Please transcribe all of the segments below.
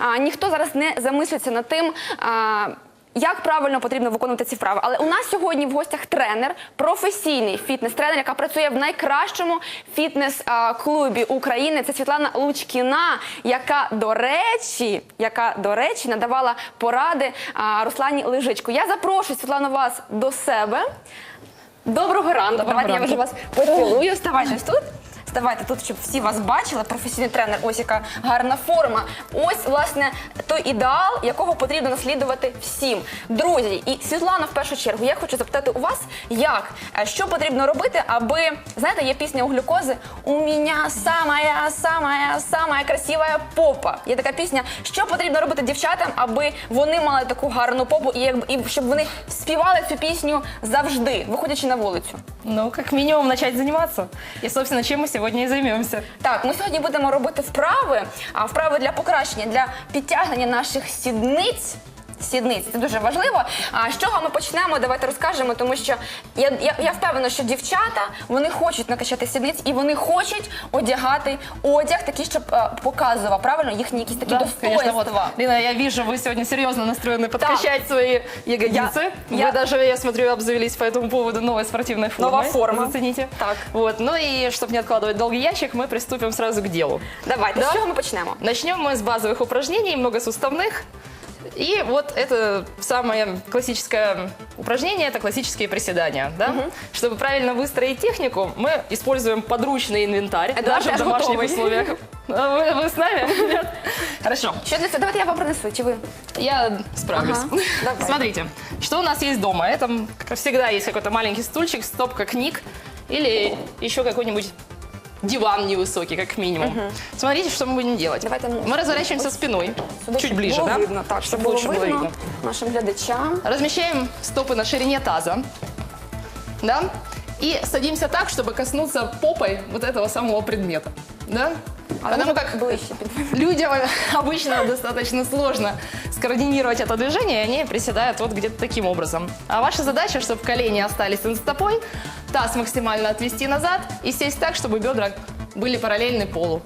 а, ніхто зараз не замислюється над тим. А, як правильно потрібно виконувати ці вправи? Але у нас сьогодні в гостях тренер, професійний фітнес-тренер, яка працює в найкращому фітнес-клубі України. Це Світлана Лучкіна, яка до речі, яка до речі надавала поради Руслані Лежичку. Я запрошую Світлану вас до себе. Доброго ранку. Давайте я вже вас поцілую. Ставайте ось тут. Ставайте тут, щоб всі вас бачили. Професійний тренер, ось яка гарна форма. Ось, власне, той ідеал, якого потрібно наслідувати всім. Друзі, і Світлана, в першу чергу, я хочу запитати у вас, як, е, що потрібно робити, аби, знаєте, є пісня у глюкози У мене самая, самая, самая красивая попа. Є така пісня, що потрібно робити дівчатам, аби вони мали таку гарну попу, і, і щоб вони співали цю пісню завжди, виходячи на вулицю. Ну, как минимум начать заниматься. И, собственно, чем мы сегодня и займемся. Так, ми сьогодні будемо робити вправи, а вправи для покращення, для підтягнення наших сідниць. Сідниць це дуже важливо. А з чого ми почнемо? Давайте розкажемо, тому що я, я, я впевнена, що дівчата вони хочуть накачати сідниць і вони хочуть одягати одяг такий, щоб е, показував правильно їхні якісь такі конечно, вот. достоинства. Лина, я вижу, вы сегодня серьезно настроены подкачать свои ягодицы. Я- Вы даже, я смотрю, обзавелись по этому поводу новой спортивной формой. Новая форма. Зацените. Так. Вот. Ну и, чтобы не откладывать долгий ящик, мы приступим сразу к делу. Давайте, Да? з чого ми почнемо? Начнем мы с базовых упражнений, многосуставных. И вот это самое классическое упражнение, это классические приседания. Да? Чтобы правильно выстроить технику, мы используем подручный инвентарь, Это даже в домашних готовый. условиях. А Вы, вы с нами? Нет? Хорошо, Що для цього? Давайте я вам принесу, чи ви? я справлюсь. Ага, давай. Смотрите, что у нас есть дома. Это, как всегда, есть какой-то маленький стульчик, стопка книг или еще какой-нибудь диван невысокий, как минимум. Смотрите, что мы будем делать. Давайте, мы разворачиваемся спиной, Сюди, чуть ближе, да? видно, так, Чтобы лучше было видно видно. нашим глядачам. Размещаем стопы на ширине таза, да? И садимся так, чтобы коснуться попой вот этого самого предмета, да? А Потому как під людям обычно достаточно сложно скоординировать это движение, и они приседают вот где-то таким образом. А ваша задача, чтобы колени остались над стопой, таз максимально отвести назад и сесть так, чтобы бедра были параллельны полу.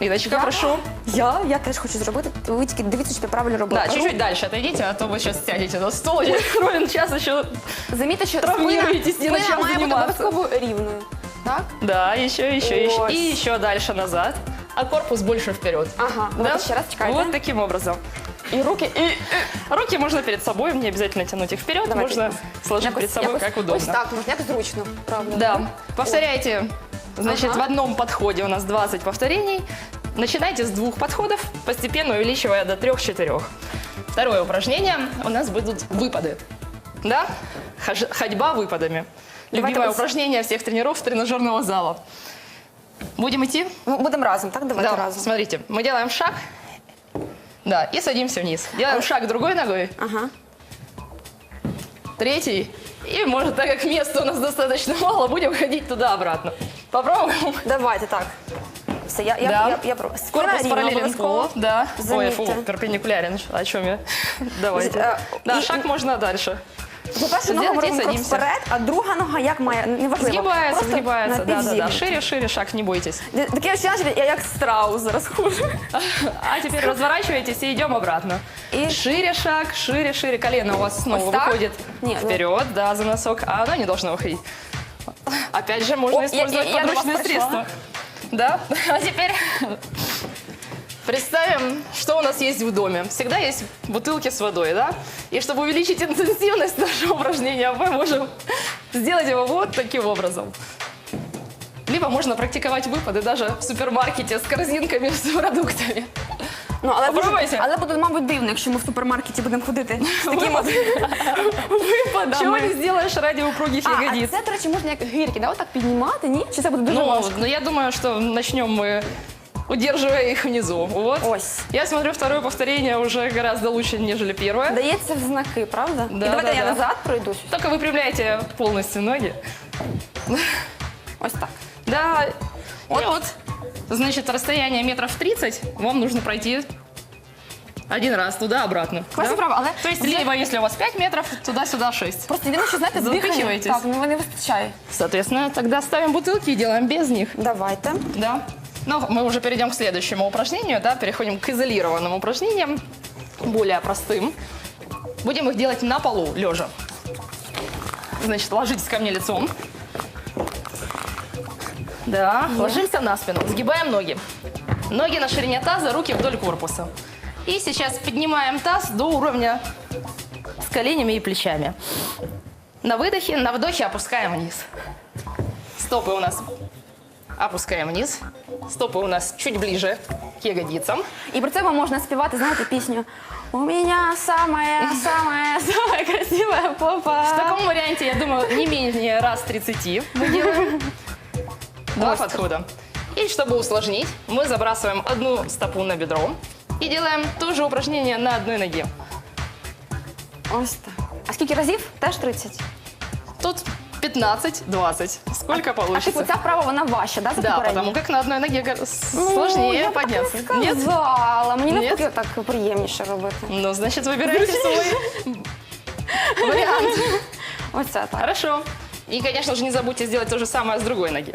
Лидочка, Я? прошу. Я, я теж хочу зробити. Ви тільки дивіться, щоб я правильно робила. Да, чуть-чуть дальше отойдите, а то вы сейчас сядете на стол, и ровен час еще Замітьте, що Травмуєтесь, ні на спина чому має бути займатися. обов'язково рівною. Так? Да, еще, еще, еще. Ось. И еще дальше назад. А корпус больше вперед. Ага, Да? давайте ще раз чекайте. Вот таким образом. І руки, і... Руки можно перед собой, не обязательно тянуть их вперед, Давайте. можно сложить Якось- перед собой, якось как удобно. Ось так, можна, як зручно, правда. Да. Повторяйте, значит, Ага. в одном подходе у нас 20 повторений. Начинайте с двух подходов, постепенно увеличивая до трех-четырех. Второе упражнение у нас будут выпады. Да? Хож- Ходьба выпадами. Давайте Любимое ось- упражнение всех тренеров тренажерного зала. Будем идти? Ми будемо разом, так? Давайте Да, разом. смотрите, мы делаем шаг, да, и садимся вниз. Делаем шаг другой ногой, Ага. третий, и может, так как места у нас достаточно мало, будем ходить туда-обратно. Попробуем. Давайте так. Все, я, я, Да. я, я, про- Корпус рівна, параллелен обов'язково. полу, да. Ой, фу, перпендикулярен, о чем я? Давайте. Э, Да, шаг можно дальше. По-перше, нога Сделайте, робимо крок садимся. вперед, а друга нога як має, неважливо. Сгибается, Просто сгибается, на да, да, да. підземі. Шире, шире шаг, не бойтесь. Таке ощущення, що я як страус зараз хожу. А теперь разворачивайтесь и идем обратно. И- Шире шаг, шире, шире. Колено у вас снова Вот так? выходит Нет, ну- вперед, да, за носок, а оно не должно выходить. Опять же, можно О, я- использовать я- я на вас подручные пошла. средства. Да? А теперь представим, что у нас есть в доме. Всегда есть бутылки с водой, да? И чтобы увеличить интенсивность нашего упражнения, мы можем сделать его вот таким образом. Либо можно практиковать выпады даже в супермаркете с корзинками с продуктами. Ну, але, Попробуйте. дуже, але буде, мабуть, дивно, якщо ми в супермаркеті будемо ходити з такими випадами. Чего не сделаешь ради упругих А, а ягодиц? це, до речі, можна як гирки, да, отак піднімати, ні? Чи це буде дуже Ну, важко? ну, я думаю, что начнем мы, удерживая их внизу. Вот. Ось. Я смотрю, второе повторение уже гораздо лучше, нежели первое. Дається в знаки, правда? Да, І давайте да, я да. назад пройдусь. Только выпрямляйте полностью ноги. Ось так. Да. Вот, вот. Значит, расстояние метров 30 вам нужно пройти один раз туда-обратно. Класна да? вправа, але То есть, вже- либо если у вас 5 метров, туда-сюда 6. Просто єдине, що знаєте, дихання. Запихиваєтесь. Так, ну не вистачає. Соответственно, тогда ставим бутылки и делаем без них. Давайте. Да. Ну, мы уже перейдем к следующему упражнению, да, переходим к изолированным упражнениям, более простым. Будем их делать на полу, лежа. Значит, ложитесь ко мне лицом. Да, ложимся на спину, сгибаем ноги. Ноги на ширине таза, руки вдоль корпуса. И сейчас поднимаем таз до уровня с коленями и плечами. На выдохе, на вдохе опускаем вниз. Стопы у нас опускаем вниз. Стопы у нас чуть ближе к ягодицам. І при цьому можна співати, знаєте, пісню У меня самая, самая, самая красивая попа. В таком варианте, я думаю, не менее раз 30 мы делаем. Два подхода. И чтобы усложнить, мы забрасываем одну стопу на бедро и делаем то же упражнение на одной ноге. Ось так. А скільки разів? Теж 30? Тут 15-20. Сколько А типу получится? ця вправа вона важча, да, за Да, попередню? потому как на одной ноге гор- Ну, сложнее я б так подняться. не Нет? сказала. Мені Нет? навпаки так приємніше робити. Ну, значит, выбирайте свой вариант. Оце так. Хорошо. И, конечно же, не забудьте сделать то же самое с другой ноги.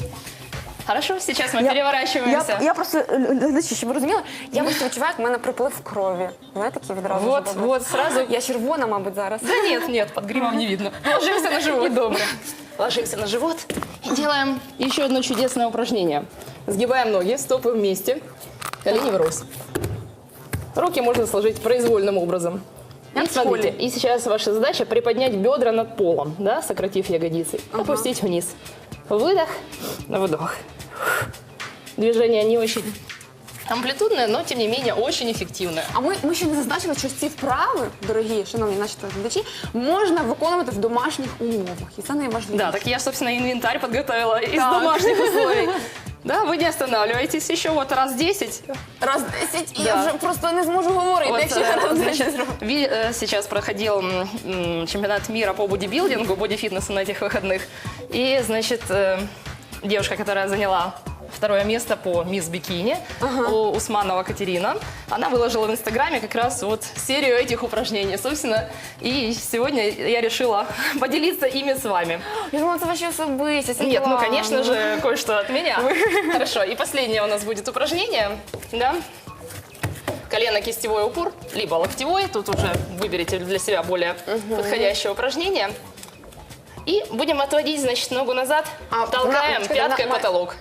Хорошо, сейчас мы переворачиваемся. Я, я просто, е, глядачі, щоб ви розуміли, я просто відчуваю, як в мене приплив крові. Знаєте, такий відразу. Вот, вже добре. вот, сразу. Я червона, мабуть, зараз. Да нет, нет, под гримом не видно. Ложимся на живот. Добро. Ложимся на живот и делаем еще одно чудесное упражнение. Сгибаем ноги, стопы вместе, колени врозь. Руки можно сложить произвольным образом. И смотрите, и сейчас ваша задача приподнять бедра над полом, да, сократив ягодицы, опустить вниз. Выдох, вдох. Движение не очень амплитудное, но тем не менее очень эффективное. А ми, ми ще не зазначили, що ці вправи, дорогі, шановні наші глядачі, можна виконувати в домашніх умовах. І це найважливіше. Да, так я, собственно, инвентарь подготовила из Так. домашних условий. Да, вы не останавливаетесь еще вот раз 10. Раз 10, і Да. я вже просто не зможу говорити, Вот, якщо я э, раз 10 значит, зроблю. ви- э, сейчас проходил м, м, чемпионат мира по бодибилдингу, бодифитнесу на этих выходных. И, значит, э, девушка, которая заняла второе место по мисс Бикини, у Усманова Катерина, она выложила в Инстаграме как раз вот серию этих упражнений, собственно. И сегодня я решила поделиться ими с вами. Я думала, це ваші особисті. Нет, ну, Світлана. конечно же, кое-что от меня. Хорошо, и последнее у нас будет упражнение, да? Колено-кистевой упор, либо локтевой, тут уже выберите для себя более подходящее упражнение. И будем отводить, значит, ногу назад, А, толкаем на- пяткой на- потолок.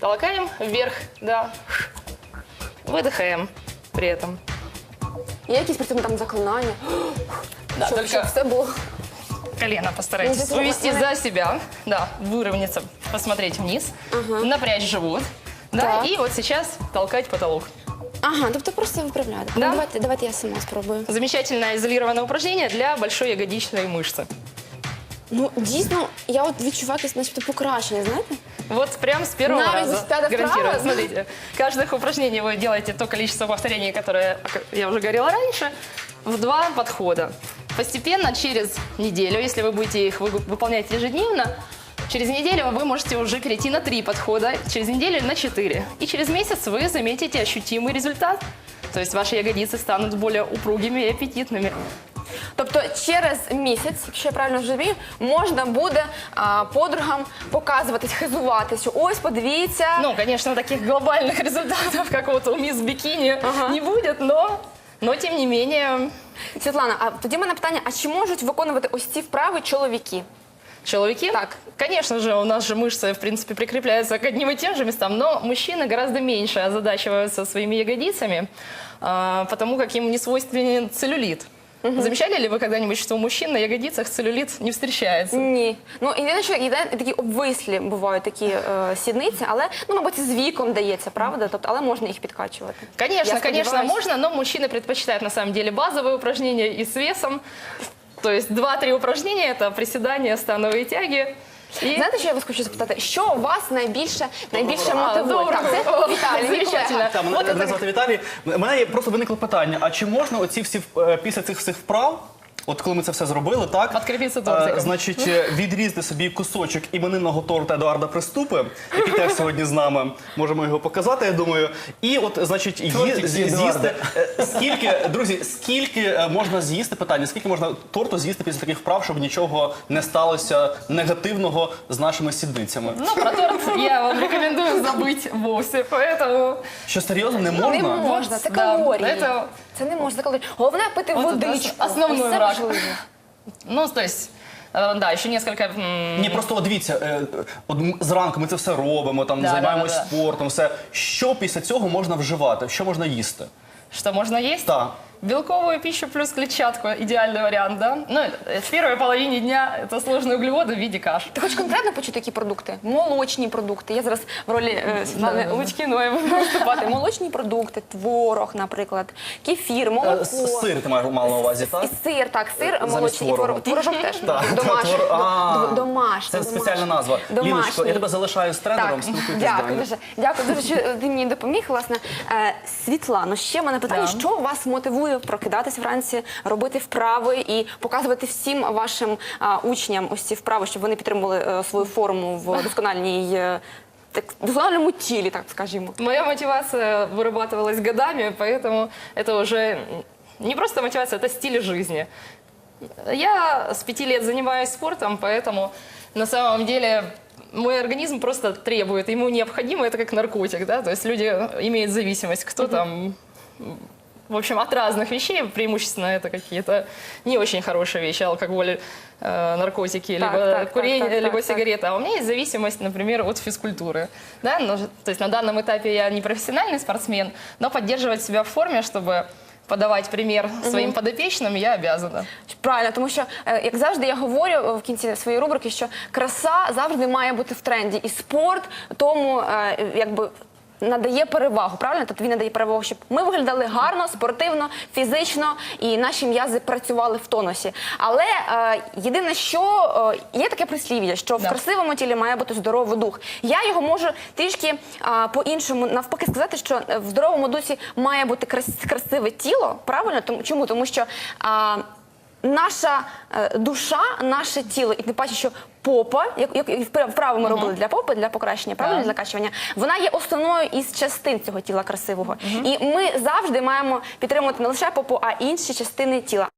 Толкаем вверх, да. Выдыхаем при этом. Є якісь при цьому там заклинання, Да, щоб, только щоб все було. колено постарайтесь Ну, за себя, да, выровняться, посмотреть вниз, напрячь живот, да, Так. и вот сейчас толкать потолок. Ага, тобто просто виправляти. Да. Ну, давайте, давайте я сама спробую. Замечательное изолированное упражнение для большой ягодичной мышцы. Ну, дійсно, я от відчуваю якесь начебто покращення, знаєте? Вот прям с первого Навіть раза. с пятого Гарантирую. права? Смотрите, каждых упражнений вы делаете то количество повторений, которое я уже говорила раньше, в два подхода. Постепенно, через неделю, если вы будете их вы- выполнять ежедневно, через неделю вы можете уже перейти на три подхода, через неделю на четыре. И через месяц вы заметите ощутимый результат. То есть ваши ягодицы станут более упругими и аппетитными. Тобто через місяць, якщо я правильно розумію, можна буде а, подругам показуватись, хизуватись. що Ось, подивіться. Ну, конечно, таких глобальных результатов, как вот у мисс Бикини, Ага. не будет, но, но тем не менее, Світлана, а тоді в мене питання: а чи можуть виконувати ось ці вправи чоловіки? человеки, Так. конечно же, у нас же мышцы, в принципе, прикрепляются к одним и тем же местам, но мужчины гораздо меньше озадачиваются своими ягодицами, а, потому как им не свойственен целлюлит. Замечали ли вы когда-нибудь, что у мужчин на ягодицах целлюлит не встречается? Ні. Ну єдине, що єдине, такі обвислі бувають такі е, сідниці, але ну, мабуть, з віком дається, правда? Тобто, але можна їх підкачувати. Конечно, Я конечно, сподіваюся. можно, но мужчины предпочитают на самом деле базовые упражнения и с весом. То есть 2-3 упражнения – это приседания, становые тяги. Знаєте, що я вас хочу запитати? Що вас найбільше найбільше мотивує? Так, це Віталій, колега. Так, мене, мене звати Віталій. Мене є просто виникло питання: а чи можна оці всі е, після цих всіх вправ От коли ми це все зробили, так е, значить, е, відрізати собі кусочок іменинного торту Едуарда Приступи, який теж сьогодні з нами. Можемо його показати, я думаю. І от, значить, ї- з'їсти е, скільки, друзі, скільки е, можна з'їсти питання? Скільки можна торту з'їсти після таких вправ, щоб нічого не сталося негативного з нашими сідницями? Ну, про торт я вам рекомендую забыть вовсе, поэтому... Що серйозно не Не можна? можна, це калорії. Це не можна, це. Головне пити водичку. ос- основний Ось це враг. важливо. Ну, то есть, э, да, еще несколько... м, Ні, просто от дивіться, е, от м- зранку ми це все робимо, там Да, займаємось да, да, да. спортом, все. Що після цього можна вживати? Що можна їсти? Что можно есть? Так. Белковую пищу плюс клетчатку – идеальный вариант, да? Ну, э, в первой половине дня это сложные углеводы в виде каш. Ти хочеш конкретно почути, які продукти? Молочні продукти. Я зараз в ролі е, Світлани Да-да-да. Лучкіної буду виступати. Молочні продукти, творог, наприклад, кефір, молоко. Е, с- Сир ти маєш мала на увазі, так? І сир, так, сир Замість молочний і творогу. творог. Творожок теж Так, домашній. твор- А, До- Домашній. Це домашній. спеціальна назва. Домашній. Ліночко, я тебе залишаю з тренером, Так, спілкуйтесь дякую далі. дуже. Дякую дуже, що ти мені допоміг. Власне, Е, Світлано, ще в мене питання: Да. що вас мотивує прокидатись вранці, робити вправи і показувати всім вашим а, учням ось ці вправи, щоб вони підтримували е, свою форму в доскональній. е, Так, доскональному тілі, так скажімо. Моя мотивация вырабатывалась годами, поэтому это уже не просто мотивация, это стиль жизни. Я с пяти лет занимаюсь спортом, поэтому на самом деле мой организм просто требует, ему необходимо, это как наркотик, да, то есть люди имеют зависимость, кто там, в общем, от разных вещей, преимущественно это какие-то не очень хорошие вещи, алкоголь, э, наркотики, Так, либо так, так, курение, так, либо так, так. сигареты. А у меня есть зависимость, например, от физкультуры. Да? ну, то есть на данном этапе я не профессиональный спортсмен, но поддерживать себя в форме, чтобы подавать пример своим подопечным, я обязана. Правильно, тому що е, як завжди я говорю е, в кінці своєї рубрики, що краса завжди має бути в тренді, і спорт тому е, якби. Надає перевагу, правильно? Тобто він надає перевагу, щоб ми виглядали гарно, спортивно, фізично і наші м'язи працювали в тонусі. Але е, єдине, що е, є таке прислів'я, що в Да. красивому тілі має бути здоровий дух. Я його можу трішки е, по-іншому навпаки сказати, що е, в здоровому дусі має бути крас- красиве тіло. Правильно? Тому чому? Тому що. А, Наша е, душа, наше тіло, і тим паче, що попа, як, вправи ми робили для попи, для покращення, правильно для закачування, вона є основною із частин цього тіла красивого. І ми завжди маємо підтримувати не лише попу, а інші частини тіла.